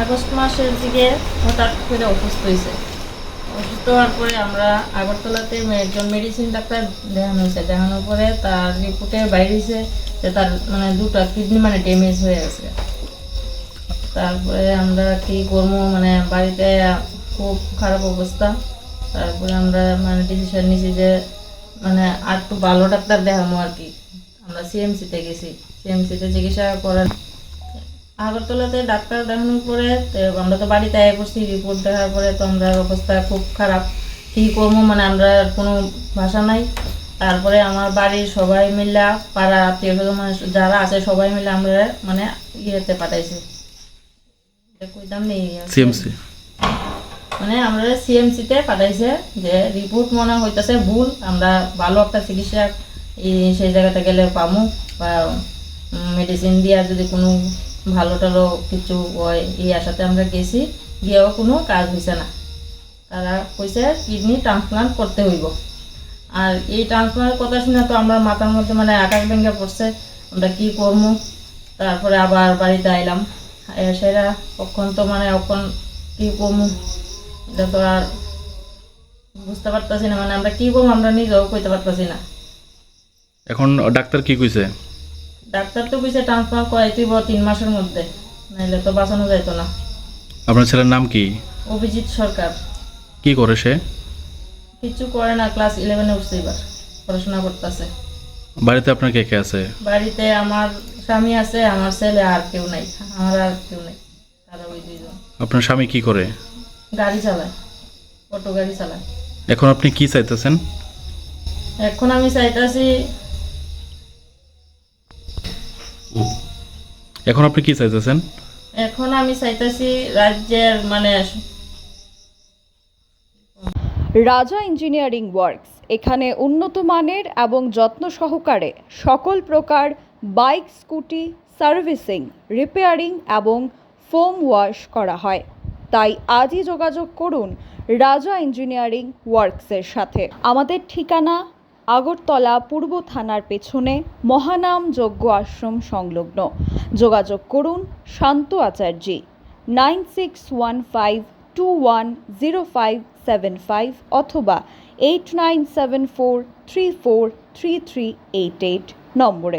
August মাসের দিকে হঠাৎ করে অসুস্থ হয়েছে। অসুস্থ হওয়ার পরে আমরা আগরতলাতে একজন মেডিসিন ডাক্তার দেখানো হয়েছে। দেখানোর পরে তার রিপোর্টে বাইরে হয়েছে যে তার মানে দুটো কিডনি মানে ড্যামেজ হয়ে গেছে। তারপরে আমরা কি করব? মানে বাড়িতে খুব খারাপ অবস্থা। তারপরে আমরা মানে ডিসিশন নিয়েছি যে মানে আর একটু ভালো ডাক্তার দেখাবো আর কি। আমরা সিএমসিতে গেছি। সিএমসিতে চিকিৎসা করার আগরতলাতে ডাক্তার দেখানোর পরে আমরা তো বাড়িতে করছি রিপোর্ট দেখার পরে তো আমরা অবস্থা খুব খারাপ। কী করব? মানে আমরা কোনো ভাষা নাই। তারপরে আমার বাড়ির সবাই মিলে পাড়া আত্মীয় মানে যারা আছে সবাই মিলে আমরা মানে ইয়েতে পাঠাইছি। এটা কইতাম নেই সিএমসি মানে আমরা সিএমসিতে পাঠাইছে যে রিপোর্ট মনে হইতেছে ভুল আমরা ভালো একটা চিকিৎসা এই- সেই জায়গাতে গেলে পামু বা মেডিসিন দিয়া যদি কোনো ভালো টালো কিছু হয়, এই আশাতে আমরা গেছি, গিয়েও কোনো কাজ হয়েছে না। তারা কইছে, কিডনি ট্রান্সপ্লান্ট করতে হইব। আর এই ট্রান্সপ্লান্টের কথা শুনে তো আমরা মাথার মধ্যে মানে আকাশ ভেঙে পড়ছে, আমরা কি করব তারপরে আবার বাড়িতে আইলাম। সেটা কখন তো মানে কখন কি করব এটা তো আর বুঝতে পারতাছি না মানে আমরা কি করব আমরা নিজেও কইতে পারতাছি না। এখন ডাক্তার কি কইছে? ডাক্তার তো কইছে ট্রান্সফার করাইতেইব তিন মাসের মধ্যে নাইলে তো বাঁচানো যাইতো না। আপনার ছেলের নাম কি? অভিজিৎ সরকার। কি করে সে? কিছু করে না ক্লাস ইলেভেনে উঠছে এবার পড়াশোনা করতেছে। বাড়িতে আপনার কে কে আছে? বাড়িতে আমার স্বামী আছে আমার ছেলে আর কেউ নাই আমার আর কেউ নাই তারা ওই দুইজন। আপনার স্বামী কি করে? গাড়ি চালায় অটো গাড়ি চালায়। এখন আপনি কি চাইতেছেন? এখন আমি চাইতাছি এখন আপনি কি চাইতেছেন? এখন আমি চাইতাছি রাজ্যের মানে রাজা ইঞ্জিনিয়ারিং ওয়ার্কস এখানে উন্নত মানের এবং যত্ন সহকারে সকল প্রকার বাইক স্কুটি সার্ভিসিং রিপেয়ারিং এবং ফোম ওয়াশ করা হয়। তাই আজই যোগাযোগ করুন রাজা ইঞ্জিনিয়ারিং ওয়ার্কসের সাথে। আমাদের ঠিকানা আগরতলা পূর্ব থানার পেছনে মহানাম যজ্ঞ আশ্রম সংলগ্ন। যোগাযোগ করুন Shanto Acharjee, nine six one five two one zero five seven five অথবা eight nine seven four three four three three eight eight নম্বরে।